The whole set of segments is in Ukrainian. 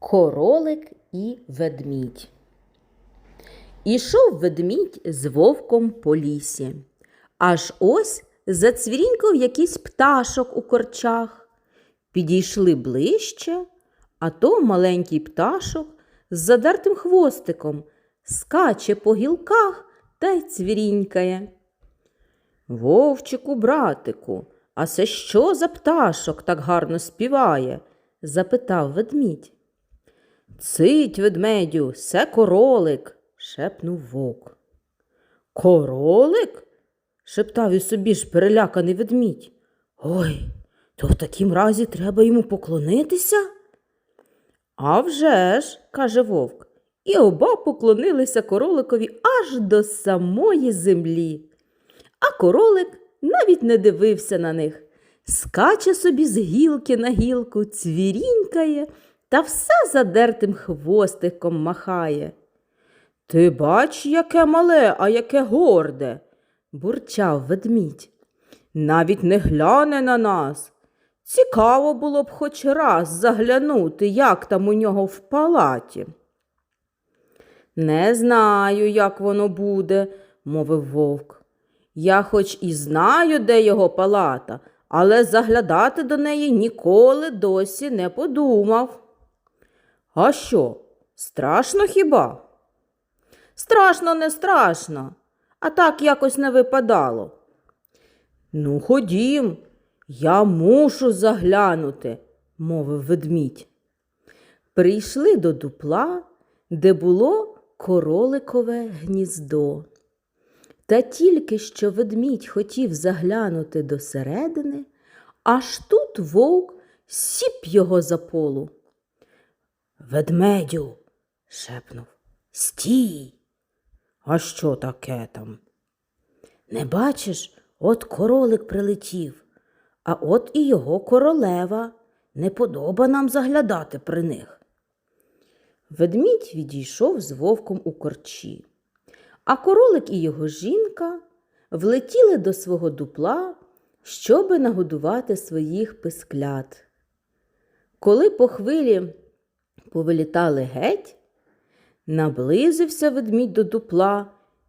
Королик і ведмідь. Ішов ведмідь з вовком по лісі. Аж ось зацвірінькав якийсь пташок у корчах. Підійшли ближче, а то маленький пташок з задертим хвостиком скаче по гілках та й цвірінькає. Вовчику, братику, а це що за пташок так гарно співає? запитав ведмідь. Цить, ведмедю, се королик, шепнув вовк. Королик? шептав і собі ж переляканий ведмідь. Ой, то в такім разі треба йому поклонитися? «А вже ж», – каже вовк, і оба поклонилися короликові аж до самої землі. А королик навіть не дивився на них, скаче собі з гілки на гілку, цвірінькає та все задертим хвостиком махає. Ти бач, яке мале, а яке горде, бурчав ведмідь. Навіть не гляне на нас. Цікаво було б хоч раз заглянути, як там у нього в палаті. Не знаю, як воно буде, мовив вовк. Я хоч і знаю, де його палата, але заглядати до неї ніколи досі не подумав. А що, страшно хіба? Страшно, не страшно, а так якось не випадало. Ну, ходім, я мушу заглянути, мовив ведмідь. Прийшли до дупла, де було короликове гніздо. Та тільки що ведмідь хотів заглянути до середини, аж тут вовк сіп його за полу. Ведмедю, шепнув, стій. А що таке там? Не бачиш, от королик прилетів, а от і його королева. Не подоба нам заглядати при них. Ведмідь відійшов з вовком у корчі, а королик і його жінка влетіли до свого дупла, щоби нагодувати своїх писклят. Коли по хвилі повилітали геть, наблизився ведмідь до дупла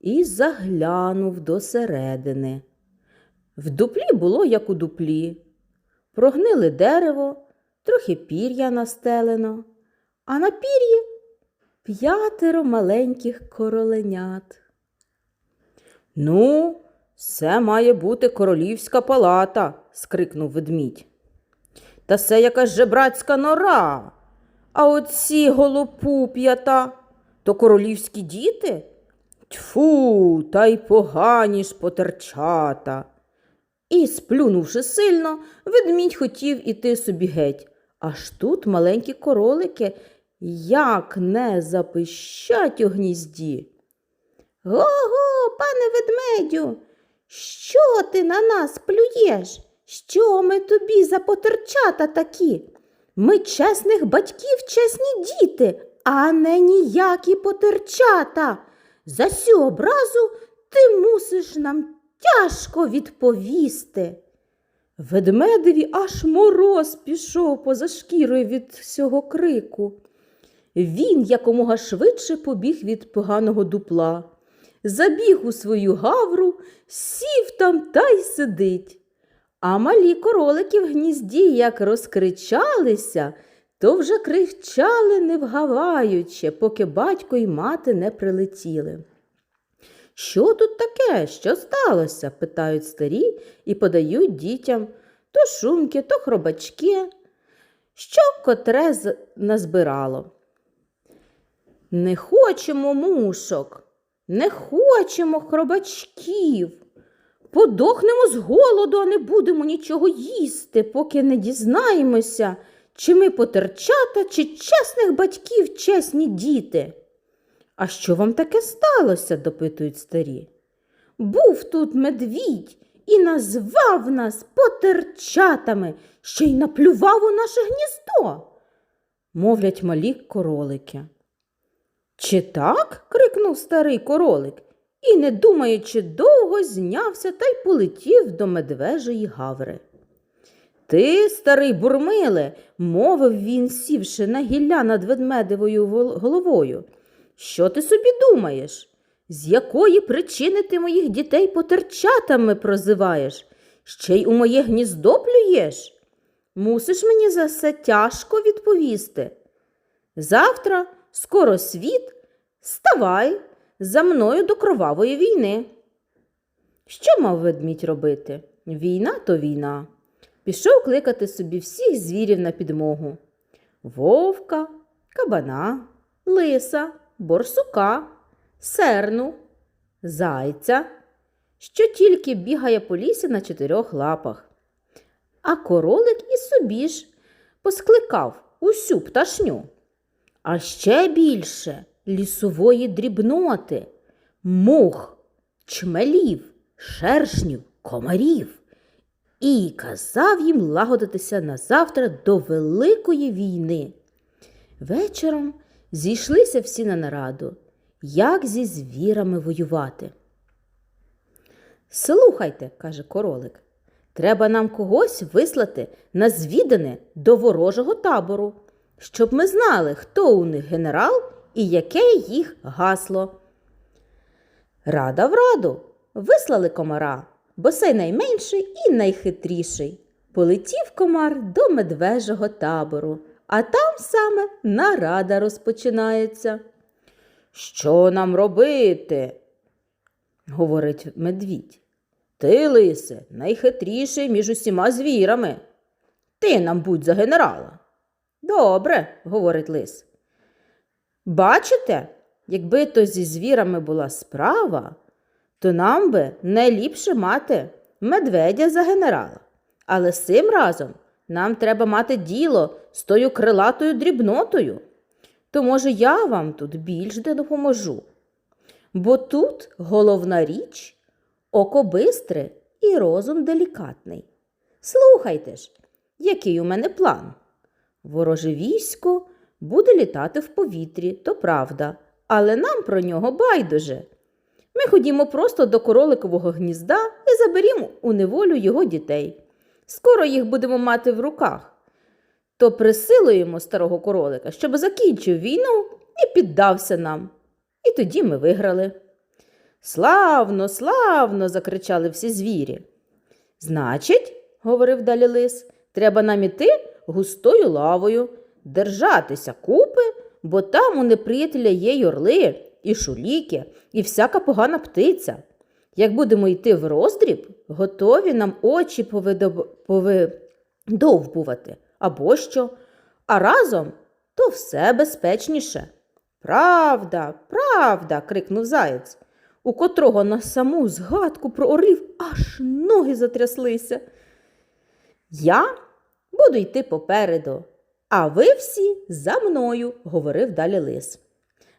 і заглянув до середини. В дуплі було, як у дуплі, прогнили дерево, трохи пір'я настелено, а на пір'ї п'ятеро маленьких короленят. Ну, це має бути королівська палата, скрикнув ведмідь. Та це якась жебрацька нора. А оці голопуп'ята то королівські діти? Тьфу, та й погані ж потерчата. І, сплюнувши сильно, ведмідь хотів іти собі геть. Аж тут маленькі королики як не запищать у гнізді. Го-го, пане ведмедю, що ти на нас плюєш? Що ми тобі за потерчата такі? Ми чесних батьків, чесні діти, а не ніякі потерчата. За сю образу ти мусиш нам тяжко відповісти. Ведмедеві аж мороз пішов поза шкірою від цього крику. Він якомога швидше побіг від поганого дупла, забіг у свою гавру, сів там та й сидить. А малі королики в гнізді, як розкричалися, то вже кричали, не вгаваючи, поки батько й мати не прилетіли. Що тут таке? Що сталося? питають старі і подають дітям то шумки, то хробачки, що котре назбирало. Не хочемо мушок, не хочемо хробачків. Подохнемо з голоду, а не будемо нічого їсти, поки не дізнаємося, чи ми потерчата, чи чесних батьків чесні діти. А що вам таке сталося? допитують старі. Був тут медвідь і назвав нас потерчатами, ще й наплював у наше гніздо, мовлять малі королики. Чи так? крикнув старий королик і, не думаючи довго, знявся та й полетів до медвежої гаври. Ти, старий бурмиле, мовив він, сівши на гілля над ведмедевою головою. Що ти собі думаєш? З якої причини ти моїх дітей потерчатами прозиваєш? Ще й у моє гніздо плюєш? Мусиш мені за це тяжко відповісти. Завтра скоро світ, ставай за мною до кровавої війни. Що мав ведмідь робити? Війна то війна. Пішов кликати собі всіх звірів на підмогу: вовка, кабана, лиса, борсука, серну, зайця, що тільки бігає по лісі на чотирьох лапах. А королик і собі ж поскликав усю пташню. А ще більше лісової дрібноти, мух, чмелів, шершнів, комарів. І казав їм лагодитися на завтра до Великої війни. Вечором зійшлися всі на нараду, як зі звірами воювати. Слухайте, каже королик, треба нам когось вислати на звідане до ворожого табору, щоб ми знали, хто у них генерал і яке їх гасло. Рада в раду вислали комара, бо сей найменший і найхитріший. Полетів комар до медвежого табору, а там саме нарада розпочинається. Що нам робити? говорить медвідь. Ти, лисе, найхитріший між усіма звірами. Ти нам будь за генерала. Добре, говорить лис. Бачите, якби то зі звірами була справа, то нам би найліпше мати медведя за генерала. Але цим разом нам треба мати діло з тою крилатою дрібнотою. То, може, я вам тут більш де допоможу. Бо тут головна річ око бистре і розум делікатний. Слухайте ж, який у мене план. Вороже військо буде літати в повітрі, то правда, але нам про нього байдуже. Ми ходімо просто до короликового гнізда і заберімо у неволю його дітей. Скоро їх будемо мати в руках. То присилуємо старого королика, щоб закінчив війну і піддався нам. І тоді ми виграли. Славно, славно. закричали всі звірі. Значить, говорив далі лис, треба нам іти густою лавою, держатися купи, бо там у неприятеля є й орли, і шуліки, і всяка погана птиця. Як будемо йти в роздріб, готові нам очі повидоб... повидовбувати або що, а разом то все безпечніше. Правда, правда, крикнув заєць, у котрого на саму згадку про орлів аж ноги затряслися. Я буду йти попереду, а ви всі за мною, говорив далі лис.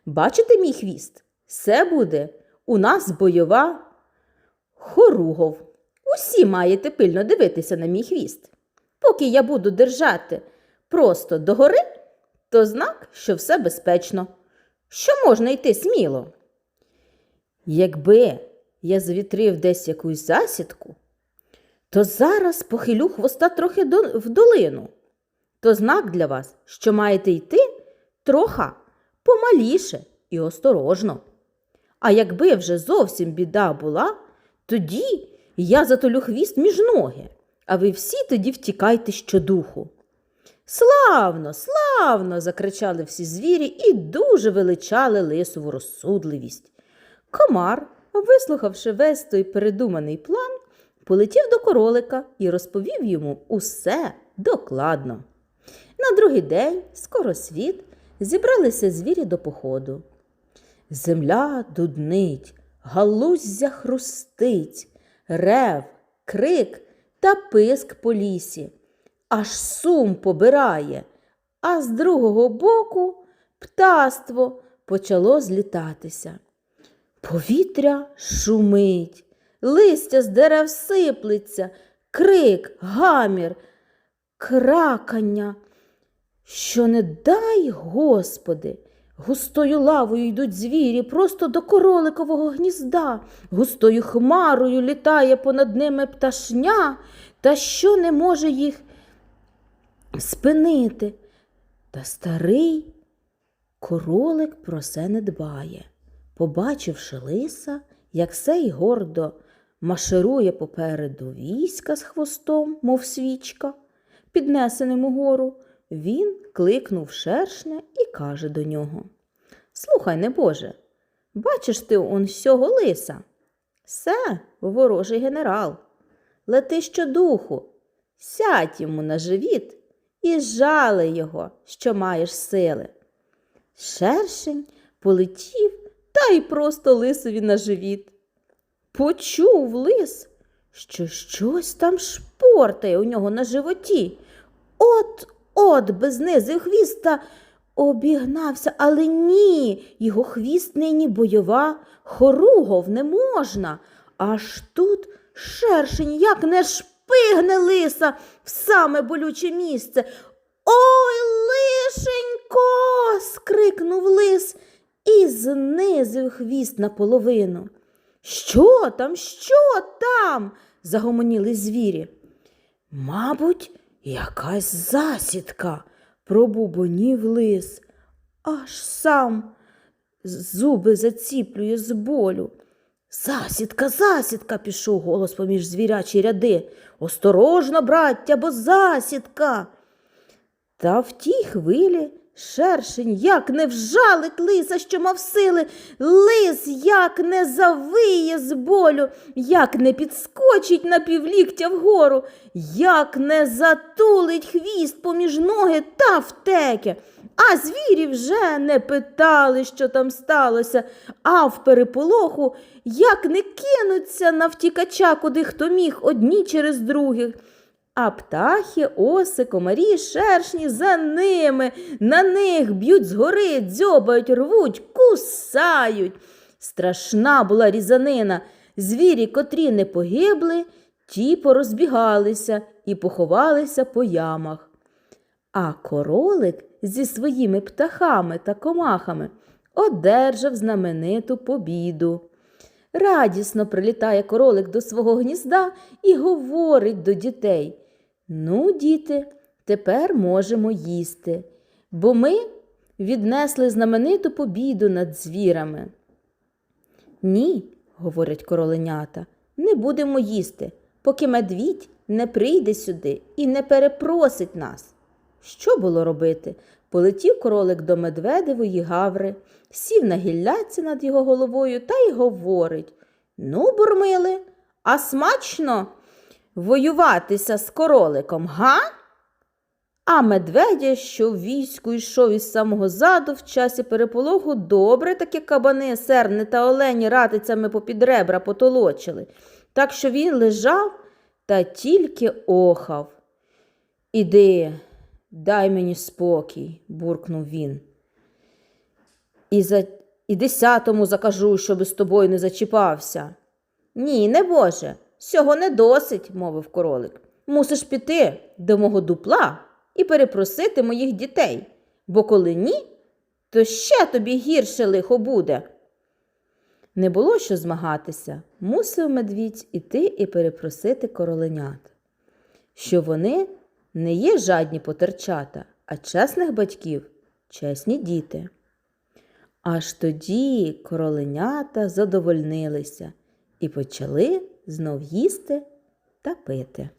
Бачите мій хвіст? Це буде у нас бойова хоругов. Усі маєте пильно дивитися на мій хвіст. Поки я буду держати просто догори, то знак, що все безпечно, що можна йти сміло. Якби я завітрив десь якусь засідку, то зараз похилю хвоста трохи в долину. То знак для вас, що маєте йти троха помаліше і осторожно. А якби вже зовсім біда була, тоді я затолю хвіст між ноги, а ви всі тоді втікайте щодуху. Славно, славно. закричали всі звірі і дуже величали лисову розсудливість. Комар, вислухавши весь той передуманий план, полетів до королика і розповів йому усе докладно. На другий день, скоро світ, зібралися звірі до походу. Земля дуднить, галуздя хрустить, рев, крик та писк по лісі. Аж сум побирає, а з другого боку птаство почало злітатися. Повітря шумить, листя з дерев сиплеться, крик, гамір, кракання. Що не дай, Господи, густою лавою йдуть звірі просто до короликового гнізда, густою хмарою літає понад ними пташня, та що не може їх спинити. Та старий королик про це не дбає. Побачивши лиса, як сей гордо маширує попереду війська з хвостом, мов свічка, піднесеним угору, він кликнув шершня і каже до нього Слухай, небоже, бачиш ти он сього лиса? Все, ворожий генерал. Лети щодуху, сядь йому на живіт і жали його, що маєш сили. Шершень полетів та й просто лисові на живіт. Почув лис, що щось там шпортає у нього на животі. От от би знизив хвіст та обігнався, але ні, його хвіст нині бойова, хоругов не можна. Аж тут шершень як не шпигне лиса в саме болюче місце. Ой, лишенько. скрикнув лис і знизив хвіст наполовину. Що там, що там? загомоніли звірі. Мабуть, якась засідка, пробубонів лис, аж сам зуби заціплює з болю. Засідка, засідка, пішов голос поміж звірячі ряди. Осторожно, браття, бо засідка. Та в тій хвилі шершень як не вжалить лиса, що мав сили, лис як не завиє з болю, як не підскочить на півліктя вгору, як не затулить хвіст поміж ноги та втеке. А звірі вже не питали, що там сталося, а в переполоху як не кинуться на втікача, куди хто міг одні через других. А птахи, оси, комарі, шершні за ними, на них б'ють згори, дзьобають, рвуть, кусають. Страшна була різанина. Звірі, котрі не погибли, ті порозбігалися і поховалися по ямах. А королик зі своїми птахами та комахами одержав знамениту побіду. Радісно прилітає королик до свого гнізда і говорить до дітей Ну, діти, тепер можемо їсти, бо ми віднесли знамениту побіду над звірами. Ні, говорять короленята, не будемо їсти, поки медвідь не прийде сюди і не перепросить нас. Що було робити? Полетів королик до медведевої гаври, сів на гілляці над його головою та й говорить Ну, бурмили, а смачно воюватися з короликом, га? А медведя, що в війську йшов із самого заду в часі переполоху, добре такі кабани, серни та олені ратицями попід ребра потолочили, так що він лежав та тільки охав. Іди, дай мені спокій, буркнув він. І за і десятому закажу, щоби з тобою не зачіпався. Ні, не Боже, сього не досить, мовив королик. Мусиш піти до мого дупла і перепросити моїх дітей, бо коли ні, то ще тобі гірше лихо буде. Не було що змагатися, мусив медвідь іти і перепросити короленят, що вони не є жадні потерчата, а чесних батьків чесні діти. Аж тоді короленята задовольнилися і почали знов їсти та пити.